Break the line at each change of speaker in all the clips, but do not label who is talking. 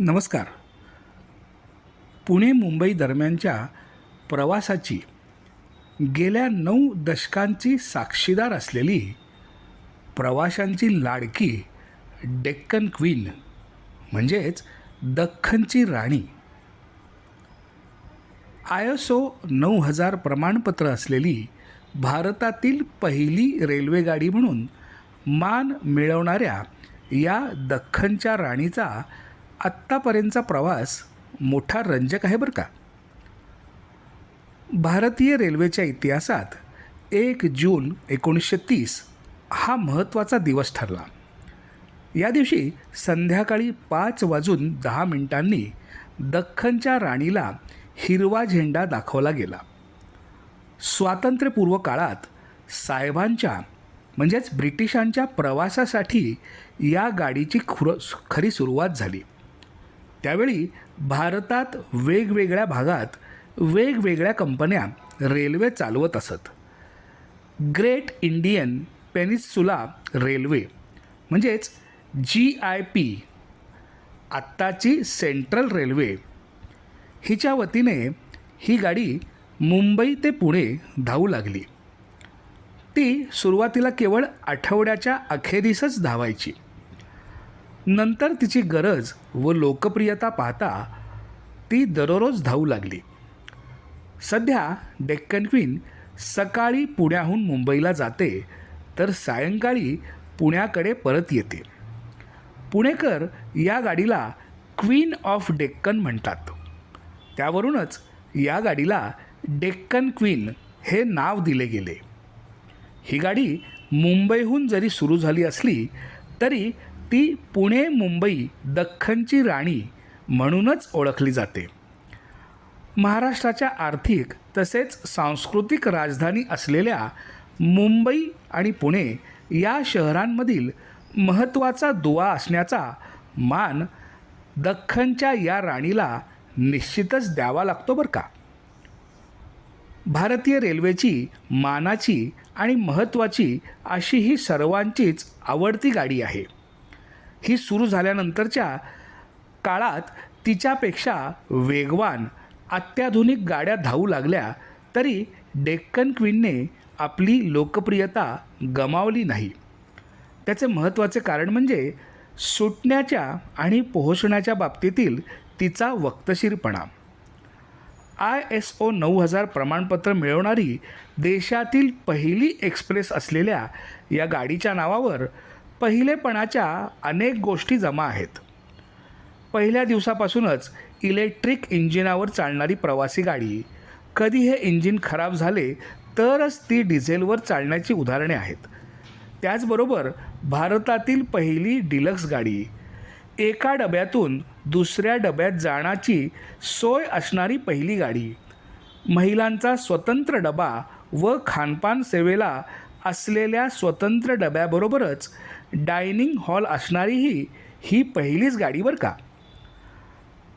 नमस्कार. पुणे मुंबई दरम्यानच्या प्रवासाची गेल्या नऊ दशकांची साक्षीदार असलेली प्रवाशांची लाडकी डेक्कन क्वीन म्हणजेच दख्खनची राणी. आय एस ओ नऊ हजार प्रमाणपत्र असलेली भारतातील पहिली रेल्वेगाडी म्हणून मान मिळवणाऱ्या या दख्खनच्या राणीचा आत्तापर्यंतचा प्रवास मोठा रंजक आहे बरं का? भारतीय रेल्वेच्या इतिहासात एक जून एकोणीसशे तीस हा महत्त्वाचा दिवस ठरला. या दिवशी संध्याकाळी पाच वाजून दहा मिनिटांनी दख्खनच्या राणीला हिरवा झेंडा दाखवला गेला. स्वातंत्र्यपूर्व काळात साहेबांच्या म्हणजेच ब्रिटिशांच्या प्रवासासाठी या गाडीची खुर खरी सुरुवात झाली. त्यावेळी भारतात वेगवेगळ्या भागात वेगवेगळ्या कंपन्या रेल्वे चालवत असत. ग्रेट इंडियन पेनिसुला रेल्वे म्हणजेच जी आय पी आत्ताची सेंट्रल रेल्वे. हिच्या वतीने ही गाडी मुंबई ते पुणे धावू लागली. ती सुरुवातीला केवळ आठवड्याच्या अखेरीसच धावायची. नंतर तिची गरज व लोकप्रियता पाहता ती दररोज धावू लागली. सध्या डेक्कन क्वीन सकाळी पुण्याहून मुंबईला जाते तर सायंकाळी पुण्याकडे परत येते. पुणेकर या गाडीला क्वीन ऑफ डेक्कन म्हणतात. त्यावरूनच या गाडीला डेक्कन क्वीन हे नाव दिले गेले. ही गाडी मुंबईहून जरी सुरू झाली असली तरी ती पुणे मुंबई दख्खनची राणी म्हणूनच ओळखली जाते. महाराष्ट्राच्या आर्थिक तसेच सांस्कृतिक राजधानी असलेल्या मुंबई आणि पुणे या शहरांमधील महत्त्वाचा दुवा असण्याचा मान दख्खनच्या या राणीला निश्चितच द्यावा लागतो बरं का? भारतीय रेल्वेची मानाची आणि महत्त्वाची अशी ही सर्वांचीच आवडती गाडी आहे. ही सुरू झाल्यानंतरच्या काळात तिच्यापेक्षा वेगवान अत्याधुनिक गाड्या धावू लागल्या तरी डेक्कन क्वीनने आपली लोकप्रियता गमावली नाही. त्याचे महत्त्वाचे कारण म्हणजे सुटण्याच्या आणि पोहोचण्याच्या बाबतीतील तिचा वक्तशीरपणा. आय एस ओ नऊ हजार प्रमाणपत्र मिळवणारी देशातील पहिली एक्सप्रेस असलेल्या या गाडीच्या नावावर पहिलेपणाच्या अनेक गोष्टी जमा आहेत. पहिल्या दिवसापासूनच इलेक्ट्रिक इंजिनावर चालणारी प्रवासी गाडी कधी हे इंजिन खराब झाले तरच ती डिझेलवर चालण्याची उदाहरणे आहेत. त्याचबरोबर भारतातील पहिली डिलक्स गाडी एका डब्यातून दुसऱ्या डब्यात जाण्याची सोय असणारी पहिली गाडी महिलांचा स्वतंत्र डबा व खानपान सेवेला असलेल्या स्वतंत्र डब्याबरोबरच डायनिंग हॉल असणारीही ही पहिलीच गाडी बरं का?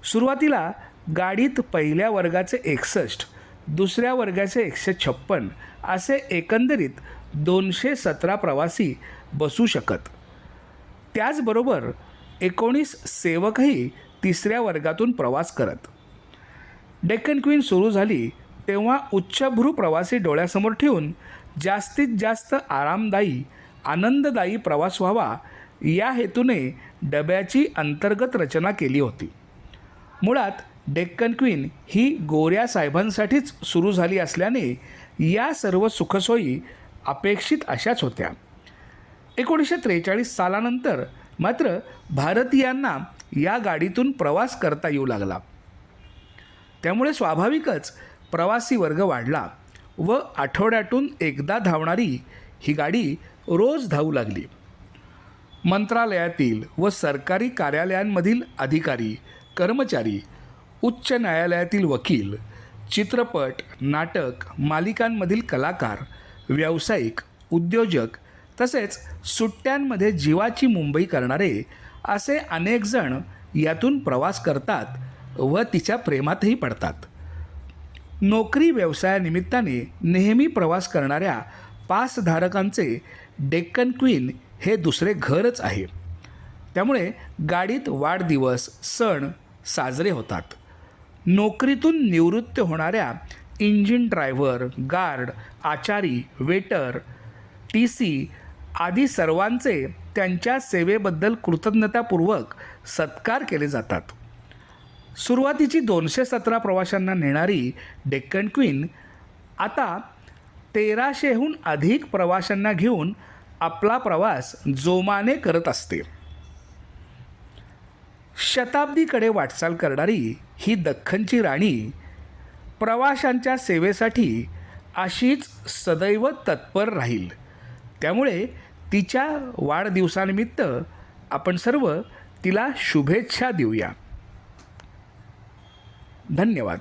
सुरुवातीला गाडीत पहिल्या वर्गाचे एकसष्ट दुसऱ्या वर्गाचे एकशे छप्पन असे एकंदरीत दोनशे सतरा प्रवासी बसू शकत. त्याचबरोबर एकोणीस सेवकही तिसऱ्या वर्गातून प्रवास करत. डेक्कन क्वीन सुरू झाली तेव्हा उच्चभ्रू प्रवासी डोळ्यासमोर ठेवून जास्तीत जास्त आरामदायी आनंददायी प्रवास व्हावा या हेतूने डब्याची अंतर्गत रचना केली होती. मुळात डेक्कन क्वीन ही गोऱ्या साहेबांसाठीच सुरू झाली असल्याने या सर्व सुखसोयी अपेक्षित अशाच होत्या. एकोणीसशे त्रेचाळीस सालानंतर मात्र भारतीयांना या गाडीतून प्रवास करता येऊ लागला. त्यामुळे स्वाभाविकच प्रवासी वर्ग वाढला व आठवड्यातून एकदा धावणारी ही गाडी रोज धावू लागली. मंत्रालयातील व सरकारी कार्यालयांमधील अधिकारी कर्मचारी उच्च न्यायालयातील वकील चित्रपट नाटक मालिकांमधील कलाकार व्यावसायिक उद्योजक तसेच सुट्ट्यांमध्ये जीवाची मुंबई करणारे असे अनेकजण यातून प्रवास करतात व तिच्या प्रेमातही पडतात. नोकरी व्यवसायानिमित्ताने नेहमी प्रवास करणाऱ्या पासधारकांचे डेक्कन क्वीन हे दुसरे घरच आहे. त्यामुळे गाडीत वाढदिवस सण साजरे होतात. नोकरीतून निवृत्त होणाऱ्या इंजिन ड्रायव्हर गार्ड आचारी वेटर टी सी आदी सर्वांचे त्यांच्या सेवेबद्दल कृतज्ञतापूर्वक सत्कार केले जातात. सुरुवातीची दोनशे सतरा प्रवाशांना नेणारी डेक्कन क्वीन आता तेराशेहून अधिक प्रवाशांना घेऊन आपला प्रवास जोमाने करत असते. शताब्दीकडे वाटचाल करणारी ही दख्खनची राणी प्रवाशांच्या सेवेसाठी अशीच सदैव तत्पर राहील. त्यामुळे तिच्या वाढदिवसानिमित्त आपण सर्व तिला शुभेच्छा देऊया. धन्यवाद.